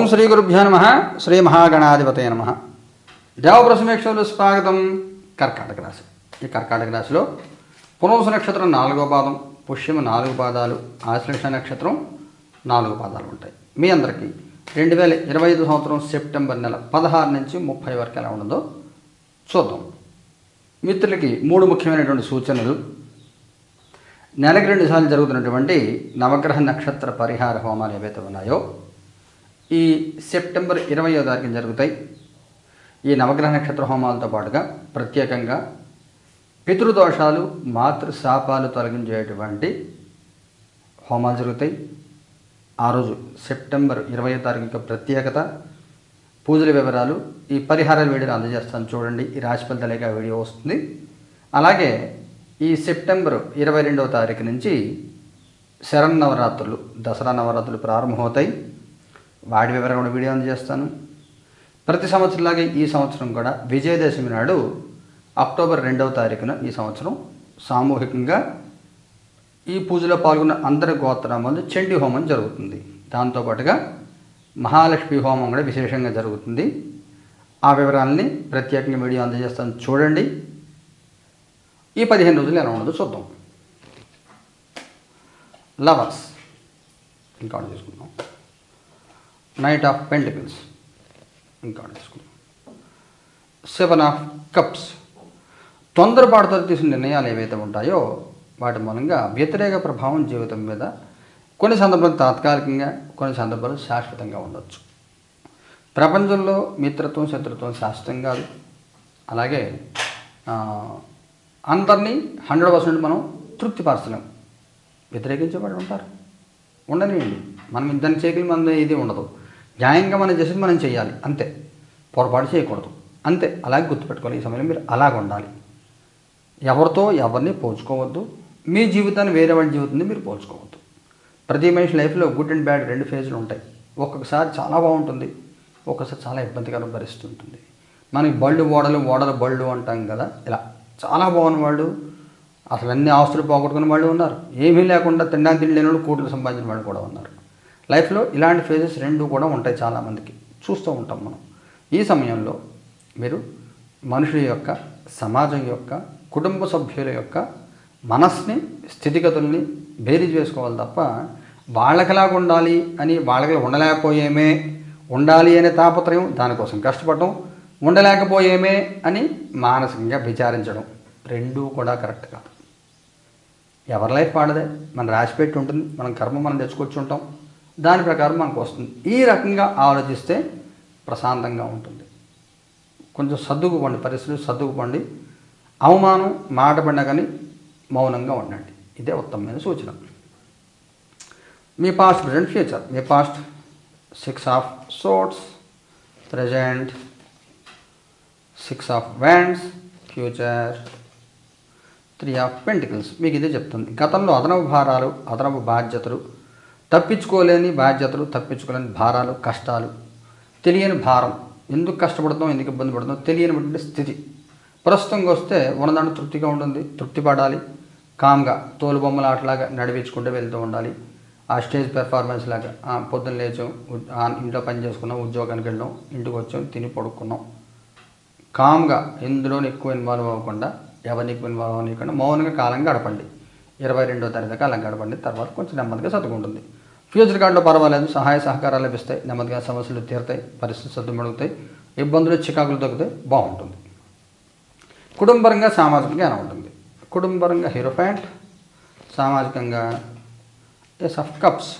ఓం శ్రీ గురుభ్యో నమ. శ్రీ మహాగణాధిపతయ నమ. దేవప్రసమేక్షలు స్వాగతం. కర్కాటక రాశి. ఈ కర్కాటక రాశిలో పునరుస నక్షత్రం నాలుగో పాదం పుష్యము నాలుగు పాదాలు ఆశ్లేష నక్షత్రం నాలుగు పాదాలు ఉంటాయి. మీ అందరికీ రెండు వేల ఇరవై ఐదు సంవత్సరం సెప్టెంబర్ నెల పదహారు నుంచి ముప్పై వరకు ఎలా ఉండదో చూద్దాం. మిత్రులకి మూడు ముఖ్యమైనటువంటి సూచనలు. నెలకి రెండు సార్లు జరుగుతున్నటువంటి నవగ్రహ నక్షత్ర పరిహార హోమాలు ఏవైతే ఉన్నాయో ఈ సెప్టెంబర్ ఇరవయో తారీఖున జరుగుతాయి. ఈ నవగ్రహ నక్షత్ర హోమాలతో పాటుగా ప్రత్యేకంగా పితృదోషాలు మాతృశాపాలు తొలగించేటువంటి హోమాలు జరుగుతాయి. ఆ రోజు సెప్టెంబర్ ఇరవై తారీఖు యొక్క ప్రత్యేకత పూజల వివరాలు ఈ పరిహారాల వీడియోని అందజేస్తాను చూడండి. ఈ రాశి ఫలితాలేక వీడియో వస్తుంది. అలాగే ఈ సెప్టెంబర్ ఇరవై రెండవ తారీఖు నుంచి శరన్నవరాత్రులు దసరా నవరాత్రులు ప్రారంభమవుతాయి. వాటి వివరాలు కూడా వీడియో అందజేస్తాను. ప్రతి సంవత్సరంలాగే ఈ సంవత్సరం కూడా విజయదశమి నాడు అక్టోబర్ రెండవ తారీఖున ఈ సంవత్సరం సామూహికంగా ఈ పూజలో పాల్గొన్న అందరి గోత్రామందు చండీ హోమం జరుగుతుంది. దాంతోపాటుగా మహాలక్ష్మి హోమం కూడా విశేషంగా జరుగుతుంది. ఆ వివరాలని ప్రత్యేకంగా వీడియో అందజేస్తాను. చూడండి. ఈ పదిహేను రోజులు ఎలా ఉండదో చూద్దాం. లవర్స్. ఇంకా తీసుకుందాం నైట్ ఆఫ్ పెంటికల్స్ ఇంకా తీసుకుందాం సెవెన్ ఆఫ్ కప్స్ తొందరపాటుతో తీసిన నిర్ణయాలు ఏవైతే ఉంటాయో వాటి మూలంగా వ్యతిరేక ప్రభావం జీవితం మీద కొన్ని సందర్భాలు తాత్కాలికంగా కొన్ని సందర్భాలు శాశ్వతంగా ఉండొచ్చు. ప్రపంచంలో మిత్రత్వం శత్రుత్వం శాశ్వతం కాదు. అలాగే అందరినీ హండ్రెడ్ పర్సెంట్ మనం తృప్తిపరచలేం వ్యతిరేకించేవాళ్ళు ఉంటారు. ఉండనివ్వండి మనం దాని చేయగలి మన ఇది ఉండదు. న్యాయంగా మనం చేసేది మనం చేయాలి. అంతే. పొరపాటు చేయకూడదు. అంతే. అలాగే గుర్తుపెట్టుకోవాలి. ఈ సమయంలో మీరు అలాగ ఉండాలి. ఎవరితో ఎవరిని పోల్చుకోవద్దు. మీ జీవితాన్ని వేరే వాళ్ళ జీవితాన్ని మీరు పోల్చుకోవద్దు. ప్రతి మనిషి లైఫ్లో గుడ్ అండ్ బ్యాడ్ రెండు ఫేజ్లు ఉంటాయి. ఒక్కొక్కసారి చాలా బాగుంటుంది. ఒక్కొక్కసారి చాలా ఇబ్బందికర పరిస్థితి ఉంటుంది. మనకి బళ్ళు ఓడలు ఓడలు బళ్ళు అంటాం కదా. ఇలా చాలా బాగున్న వాళ్ళు అసలు అన్ని ఆస్తులు పోగొట్టుకున్న వాళ్ళు ఉన్నారు. ఏమీ లేకుండా తినడానికి తిండి లేని వాళ్ళు కోట్లు సంపాదించిన వాళ్ళు కూడా ఉన్నారు. లైఫ్లో ఇలాంటి ఫేజెస్ రెండు కూడా ఉంటాయి చాలామందికి. చూస్తూ ఉంటాం మనం. ఈ సమయంలో మీరు మనుషుల యొక్క సమాజం యొక్క కుటుంబ సభ్యుల యొక్క మనస్ని స్థితిగతుల్ని బేరీజ్ చేసుకోవాలి తప్ప వాళ్ళకిలాగా ఉండాలి అని వాళ్ళకి ఉండలేకపోయేమే ఉండాలి అనే తాపత్రయం దానికోసం కష్టపడటం ఉండలేకపోయేమే అని మానసికంగా విచారించడం రెండూ కూడా కరెక్ట్ కాదు. ఎవరి లైఫ్ వాడదే మన రాసిపెట్టి ఉంటుంది మనం కర్మ మనం తెచ్చుకొచ్చుంటాం దాని ప్రకారం మనకు వస్తుంది. ఈ రకంగా ఆలోచిస్తే ప్రశాంతంగా ఉంటుంది. కొంచెం సర్దుకుపండి పరిస్థితులు సర్దుకుపండి. అవమానం మాట పడినా కానీ మౌనంగా ఉండండి. ఇదే ఉత్తమమైన సూచన. మీ past present future me past six of swords present six of wands future three of pentacles మీకు ఇదే చెప్తుంది. గతంలో అదనపు భారాలు అదనపు బాధ్యతలు తప్పించుకోలేని బాధ్యతలు తప్పించుకోలేని భారాలు కష్టాలు. తెలియని భారం. ఎందుకు కష్టపడతాం ఎందుకు ఇబ్బంది పడుతాం? తెలియనటువంటి స్థితి. ప్రస్తుతంగా వస్తే ఉన్నదాన్ని తృప్తిగా ఉంటుంది తృప్తి పడాలి. కామ్గా తోలుబొమ్మల ఆటలాగా నడిపించుకుంటూ వెళ్తూ ఉండాలి. ఆ స్టేజ్ పెర్ఫార్మెన్స్ లాగా పొద్దున్న లేచాం ఇంట్లో పని చేసుకున్నాం ఉద్యోగానికి వెళ్ళాం ఇంటికి వచ్చాం తిని పడుకున్నాం. కామ్గా ఎందులోని ఎక్కువ ఇన్వాల్వ్ అవ్వకుండా ఎవరిని ఎక్కువ ఇన్వాల్వ్ అవ్వకుండా మౌనంగా కాలం గడపండి. ఇరవై రెండో తారీఖు దాకా అలా గడపండి తర్వాత కొంచెం నెమ్మదిగా చదువుకుంటుంది ఫ్యూచర్ కార్డులో పర్వాలేదు. సహాయ సహకారాలు లభిస్తాయి. నెమ్మదిగా సమస్యలు తీరుతాయి. పరిస్థితి సద్దుమడుగుతాయి ఇబ్బందులు చికాకులు తగ్గుతాయి. బాగుంటుంది. కుటుంబరంగా సామాజికంగా ఎలా ఉంటుంది. కుటుంబరంగా హీరోఫాంట్ సామాజికంగా ఎస్ ఆఫ్ కప్స్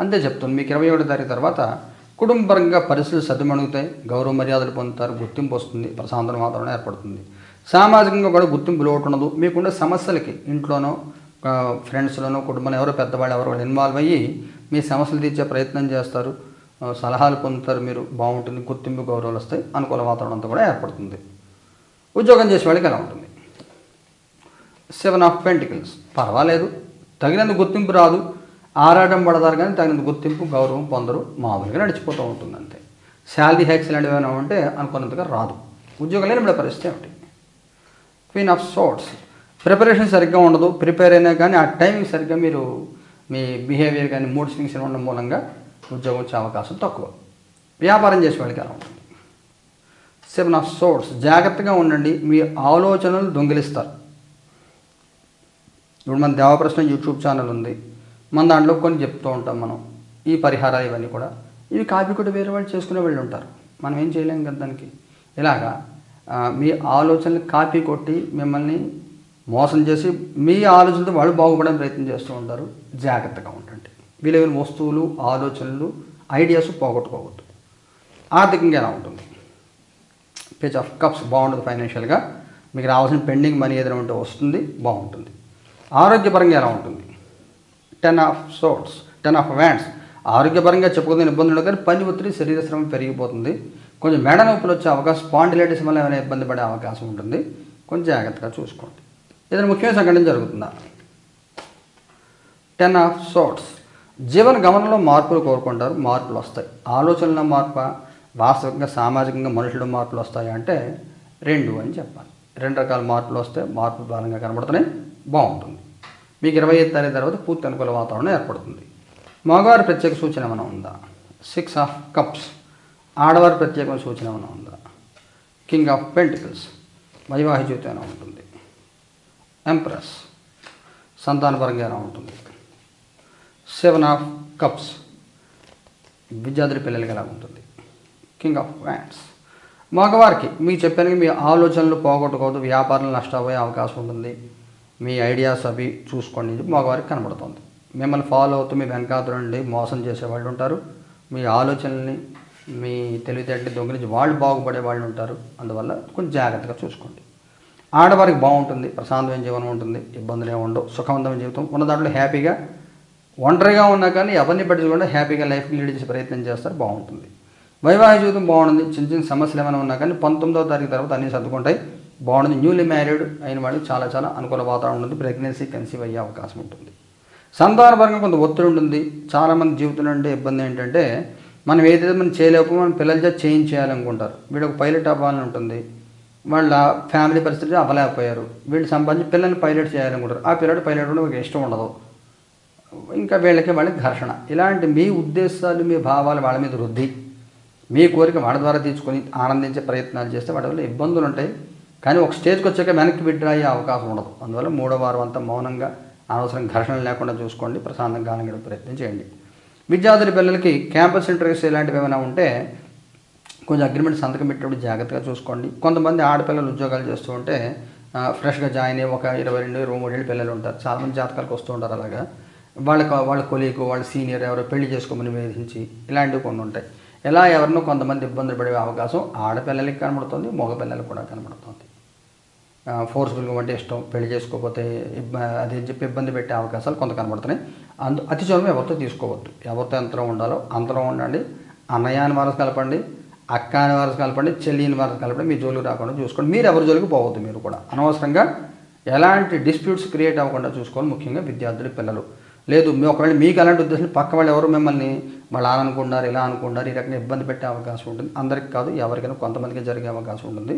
అంతే చెప్తుంది. మీకు ఇరవై ఏడు తారీఖు తర్వాత కుటుంబరంగా పరిస్థితులు సద్దుమణుగుతాయి గౌరవ మర్యాదలు పొందుతారు. గుర్తింపు వస్తుంది. ప్రశాంతత వాతావరణం ఏర్పడుతుంది. సామాజికంగా కూడా గుర్తింపు లోటు ఉండదు. మీకుండే సమస్యలకి ఇంట్లోనో ఫ్రెండ్స్లోనూ కుటుంబంలో ఎవరో పెద్దవాళ్ళు ఎవరో వాళ్ళు ఇన్వాల్వ్ అయ్యి మీ సమస్యలు తీర్చే ప్రయత్నం చేస్తారు. సలహాలు పొందుతారు మీరు బాగుంటుంది గుర్తింపు గౌరవాలు వస్తాయి అనుకూల వాతావరణం అంతా కూడా ఏర్పడుతుంది. ఉద్యోగం చేసే వాళ్ళకి ఎలా ఉంటుంది? సెవెన్ ఆఫ్ పెంటికల్స్ పర్వాలేదు తగినంత గుర్తింపు రాదు. ఆరాటం పడతారు కానీ తగినంత గుర్తింపు గౌరవం పొందరు మామూలుగా నడిచిపోతూ ఉంటుంది అంతే. శాలరీ హ్యాక్స్ లాంటివి ఏమైనా ఉంటే అనుకున్నంతగా రాదు. ఉద్యోగం లేని పరిస్థితి ఏమిటి? క్వీన్ ఆఫ్ సోట్స్ ప్రిపరేషన్ సరిగ్గా ఉండదు. ప్రిపేర్ అయినా కానీ ఆ టైమింగ్ సరిగ్గా మీరు మీ బిహేవియర్ కానీ మూడ్ స్వింగ్స్ ఉండడం మూలంగా ఉద్యోగం వచ్చే అవకాశం తక్కువ. వ్యాపారం చేసే వాళ్ళకి అలా ఉంటుంది. సెవెన్ ఆఫ్ సోర్స్ జాగ్రత్తగా ఉండండి. మీ ఆలోచనలు దొంగిలిస్తారు. ఇప్పుడు మన దేవప్రశ్న యూట్యూబ్ ఛానల్ ఉంది. మన దాంట్లో కొన్ని చెప్తూ ఉంటాం మనం. ఈ పరిహారాలు ఇవన్నీ కూడా. ఇవి కాపీ కూడా వేరే వాళ్ళు చేసుకునే వాళ్ళు ఉంటారు. మనం ఏం చేయలేం కదా దానికి. ఇలాగా మీ ఆలోచనలు కాపీ కొట్టి మిమ్మల్ని మోసం చేసి మీ ఆలోచనతో వాళ్ళు బాగుపడడానికి ప్రయత్నం చేస్తూ ఉంటారు. జాగ్రత్తగా ఉండండి. విలువైన వస్తువులు ఆలోచనలు ఐడియాస్ పోగొట్టుకోవద్దు. ఆర్థికంగా ఎలా ఉంటుంది? పేజ్ ఆఫ్ కప్స్ బాగుంటుంది ఫైనాన్షియల్గా మీకు రావాల్సిన పెండింగ్ మనీ ఏదైనా ఉంటే వస్తుంది బాగుంటుంది. ఆరోగ్యపరంగా ఎలా ఉంటుంది? Ten of swords ten of wands ఆరోగ్యపరంగా చెప్పుకునే ఇబ్బందులు కానీ పని ఒత్తిడి శరీర శ్రమ పెరిగిపోతుంది. కొంచెం మెడ నొప్పులు వచ్చే అవకాశం స్పాండిలైటిస్ వల్ల ఏమైనా ఇబ్బంది పడే అవకాశం ఉంటుంది. కొంచెం జాగ్రత్తగా చూసుకోండి. ఏదైనా ముఖ్యమైన సంఘటన జరుగుతుందా? టెన్ ఆఫ్ సోట్స్ జీవన గమనంలో మార్పులు కోరుకుంటారు మార్పులు వస్తాయి. ఆలోచనలో మార్పు వాస్తవికంగా సామాజికంగా మనుషులు మార్పులు వస్తాయి అంటే రెండు అని చెప్పాలి. రెండు రకాల మార్పులు వస్తే మార్పు బలంగా కనబడుతున్నాయి బాగుంటుంది. మీకు ఇరవై ఐదు తారీఖు తర్వాత పూర్తి అనుకూల వాతావరణం ఏర్పడుతుంది. మగవారి ప్రత్యేక సూచన ఏమైనా ఉందా? సిక్స్ ఆఫ్ కప్స్ ఆడవారి ప్రత్యేకమైన సూచన ఏమైనా ఉందా? కింగ్ ఆఫ్ పెంటికల్స్ వైవాహిక జీవితం ఉంటుంది? ఎంప్రెస్ సంతానపరంగా ఎలా ఉంటుంది. సెవెన్ ఆఫ్ కప్స్ విద్యార్థుల పిల్లలకి ఎలా ఉంటుంది? కింగ్ ఆఫ్ వ్యాండ్స్ మగవారికి మీకు చెప్పాను మీ ఆలోచనలు పోగొట్టుకోవద్దు వ్యాపారాలు నష్టపోయే అవకాశం ఉంటుంది. మీ ఐడియాస్ అవి చూసుకోండి మగవారికి కనబడుతుంది. మిమ్మల్ని ఫాలో అవుతూ మీ వెనకాతలండి మోసం చేసే వాళ్ళు ఉంటారు. మీ ఆలోచనల్ని మీ తెలివితేటని దొంగిలించి వాళ్ళు బాగుపడే వాళ్ళు ఉంటారు. అందువల్ల కొంచెం జాగ్రత్తగా చూసుకోండి. ఆడవారికి బాగుంటుంది ప్రశాంతమైన జీవనం ఉంటుంది ఇబ్బందులు ఏమి ఉండవు సుఖవంతమైన జీవితం. ఉన్న దాంట్లో హ్యాపీగా ఒంటరిగా ఉన్నా కానీ ఎవరిని పట్టించకుండా హ్యాపీగా లైఫ్ లీడ్ చేసే ప్రయత్నం చేస్తారు బాగుంటుంది. వైవాహిక జీవితం బాగుంటుంది చిన్న చిన్న సమస్యలు ఏమైనా ఉన్నా కానీ పంతొమ్మిదవ తారీఖు తర్వాత అన్నీ సర్దుకుంటాయి బాగుంటుంది. న్యూలీ మ్యారీడ్ అయిన వాళ్ళకి చాలా చాలా అనుకూల వాతావరణం ఉంటుంది ప్రెగ్నెన్సీ కన్సీవ్ అయ్యే అవకాశం ఉంటుంది. సంతానపరంగా కొంత ఒత్తిడి ఉంటుంది. చాలామంది జీవితంలో ఉండే ఇబ్బంది ఏంటంటే మనం ఏదైతే మనం చేయలేకపోతే మనం పిల్లలతో చేయించేయాలనుకుంటారు. చేంజ్ చేయాలనుకుంటారు వీడు ఒక పైలట్ అవ్వాలని ఉంటుంది. వాళ్ళ ఫ్యామిలీ పరిస్థితి అవ్వలేకపోయారు. వీళ్ళు సంబంధించి పిల్లల్ని పైలట్ చేయాలనుకుంటారు. ఆ పిల్లడు పైలట్ కూడా ఒక ఇష్టం ఉండదు. ఇంకా వీళ్ళకి వాళ్ళకి ఘర్షణ. ఇలాంటి మీ ఉద్దేశాలు మీ భావాలు వాళ్ళ మీద వృద్ధి మీ కోరిక వాళ్ళ ద్వారా తీసుకొని ఆనందించే ప్రయత్నాలు చేస్తే వాటి వల్ల ఇబ్బందులు ఉంటాయి. కానీ ఒక స్టేజ్కి వచ్చాక వెనక్కి విడ్డ్రా అయ్యే అవకాశం ఉండదు. అందువల్ల మూడో వారం అంతా మౌనంగా అనవసరం ఘర్షణ లేకుండా చూసుకోండి. ప్రశాంతంగా కాలం గడిపే ప్రయత్నం చేయండి. విద్యార్థుల పిల్లలకి క్యాంపస్ ఇంటర్వ్యూస్ ఇలాంటివి ఏమైనా ఉంటే కొంచెం అగ్రిమెంట్ సంతకం పెట్టేటప్పుడు జాగ్రత్తగా చూసుకోండి. కొంతమంది ఆడపిల్లలు ఉద్యోగాలు చేస్తూ ఉంటే ఫ్రెష్గా జాయిన్ అయ్యి ఒక ఇరవై రెండు ఇరవై మూడేళ్ళు పిల్లలు ఉంటారు. చాలామంది జాతకాలకు వస్తూ ఉంటారు అలాగా. వాళ్ళ వాళ్ళ కొలీకు వాళ్ళ సీనియర్ ఎవరో పెళ్ళి చేసుకోమని వేధించి ఇలాంటివి కొన్ని ఉంటాయి. ఇలా ఎవరినో కొంతమంది ఇబ్బందులు పడే అవకాశం ఆడపిల్లలకి కనబడుతుంది మగపిల్లలకు కూడా కనబడుతుంది. ఫోర్స్ఫుల్గా అంటే ఇష్టం పెళ్ళి చేసుకోకపోతే అది చెప్పి ఇబ్బంది పెట్టే అవకాశాలు కొంత కనబడుతున్నాయి. అందు అతి చదువు ఎవరితో తీసుకోవద్దు. ఎవరితో ఎంతలో ఉండాలో అంతలో ఉండండి. అన్నయాన్ని మనసు కలపండి. అక్క అని వారసు కలపండి చెల్లిని వరుస కలపండి మీ జోలికి రాకుండా చూసుకోండి. మీరు ఎవరి జోలికి పోవద్దు మీరు కూడా. అనవసరంగా ఎలాంటి డిస్ప్యూట్స్ క్రియేట్ అవ్వకుండా చూసుకోవాలి ముఖ్యంగా విద్యార్థులు పిల్లలు. లేదు మీ ఒకవేళ మీకు అలాంటి ఉద్దేశం పక్క వాళ్ళు ఎవరు మిమ్మల్ని వాళ్ళు అలా అనుకుంటున్నారు ఇలా అనుకుంటున్నారు ఈ రకంగా ఇబ్బంది పెట్టే అవకాశం ఉంటుంది. అందరికి కాదు ఎవరికైనా కొంతమందికి జరిగే అవకాశం ఉంటుంది.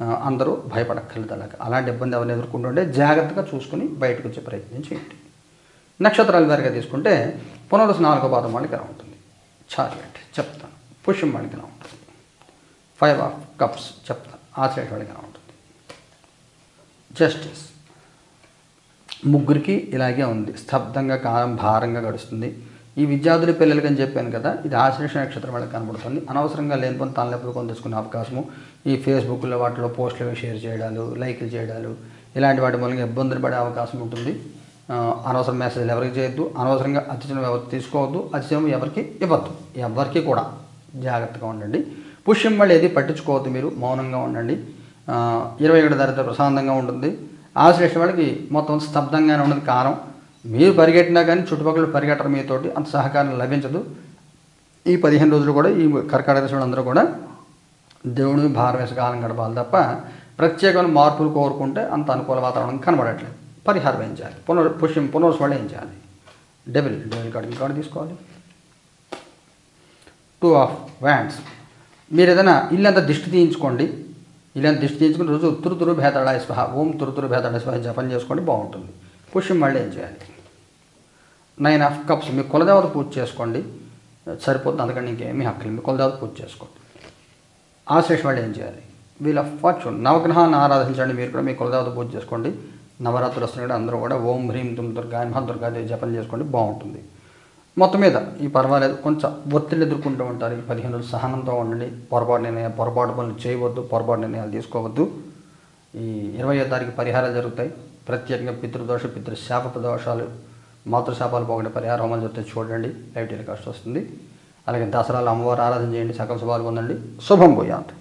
అందరూ భయపడక్కర్లేదు అలాగ. అలాంటి ఇబ్బంది ఎవరిని ఎదుర్కొంటుంటే జాగ్రత్తగా చూసుకుని బయటకు వచ్చే ప్రయత్నం చేయండి. నక్షత్రాల వారిగా తీసుకుంటే పునరుస్ నాలుగో పాదం వాళ్ళకి ఎలా ఉంటుంది చార్లెట్ చెప్తాను. పుష్యం వాళ్ళకి ఎలా ఉంటుంది ఫైవ్ ఆఫ్ కప్స్ చెప్తాను ఆశ్రయ ఉంటుంది. జస్టిస్. ముగ్గురికి ఇలాగే ఉంది. స్తబ్దంగా కాలం భారంగా గడుస్తుంది. ఈ విద్యార్థుల పిల్లలకి అని చెప్పాను కదా ఇది ఆశ్లేష నక్షత్రం వాళ్ళకి కనబడుతుంది. అనవసరంగా లేని పని తలనొప్పులు కొని తెచ్చుకునే అవకాశము. ఈ ఫేస్బుక్లో వాటిలో పోస్టులు షేర్ చేయడాలు లైక్లు చేయడాలు ఇలాంటి వాటి మూలంగా ఇబ్బందులు పడే అవకాశం ఉంటుంది. అనవసరం మెసేజ్లు ఎవరికి చేయొద్దు. అనవసరంగా అతిథులు ఎవరు తీసుకోవద్దు. అతిథ్యం ఎవరికి ఇవ్వద్దు. ఎవరికి కూడా జాగ్రత్తగా ఉండండి. పుష్యం వాళ్ళు ఏది పట్టించుకోవద్దు మీరు మౌనంగా ఉండండి. ఇరవై ఏడు ధరతో ప్రశాంతంగా ఉంటుంది. ఆశ్లేష వాళ్ళకి మొత్తం స్తబ్దంగానే ఉన్నది కారం. మీరు పరిగెట్టినా కానీ చుట్టుపక్కల పరిగెట్టడం మీతోటి అంత సహకారం లభించదు. ఈ పదిహేను రోజులు కూడా ఈ కర్కాటక రాశి వాళ్ళందరూ కూడా దేవుడిని భారవేశ కాలం గడపాలి తప్ప ప్రత్యేకమైన మార్పులు కోరుకుంటే అంత అనుకూల వాతావరణం కనబడట్లేదు. పరిహారం ఏం చేయాలి? పునర్ పుష్యం పునర్స్ ఏం చేయాలి? డెబిల్ డెబిల్ కార్డు కార్డు తీసుకోవాలి. టూ ఆఫ్ వ్యాండ్స్ మీరు ఏదైనా ఇల్లంతా దిష్టి తీయించుకోండి. ఇల్లంతా దిష్టి తీయించుకుని రోజు తురుతురు భేతడాయ స్వహ ఓం తురుతురు భేతడాయ స్వహ జపం చేసుకోండి బాగుంటుంది. పుష్యం మళ్ళీ ఏం చేయాలి? నైన్ ఆఫ్ కప్స్ మీ కులదేవత పూజ చేసుకోండి. సరిపోతుంది అందుకని ఇంకేమీ హక్కులు మీ కులదేవత పూజ చేసుకోండి. ఆశ్లేష వాళ్ళు ఏం చేయాలి? వీళ్ళ ఫార్చ్యూన్. నవగ్రహాన్ని ఆరాధించండి మీరు కూడా మీ కులదేవత పూజ చేసుకోండి. నవరాత్రులు వస్తున్నాయి కూడా అందరూ కూడా ఓం హ్రీం తుమ్ దుర్గా దుర్గాదేవి జపం చేసుకోండి బాగుంటుంది. మొత్తం మీద ఈ పర్వాలేదు. కొంచెం ఒత్తిడి ఎదుర్కొంటూ ఉంటారు. ఈ పదిహేను రోజులు సహనంతో ఉండండి. పొరపాటు నిర్ణయం పొరపాటు పనులు చేయవద్దు. పొరపాటు నిర్ణయాలు తీసుకోవద్దు. ఈ ఇరవయో తారీఖు పరిహారాలు జరుగుతాయి. ప్రత్యేకంగా పితృదోష పితృశాప దోషాలు మాతృశాపాలు పోగొట్టే పరిహారం అమలు జరిగితే చూడండి. లైవ్ టెలికాస్ట్ వస్తుంది. అలాగే దసరాలు అమ్మవారు ఆరాధన చేయండి. సకల శుభాలు పొందండి. శుభం పోయాంత్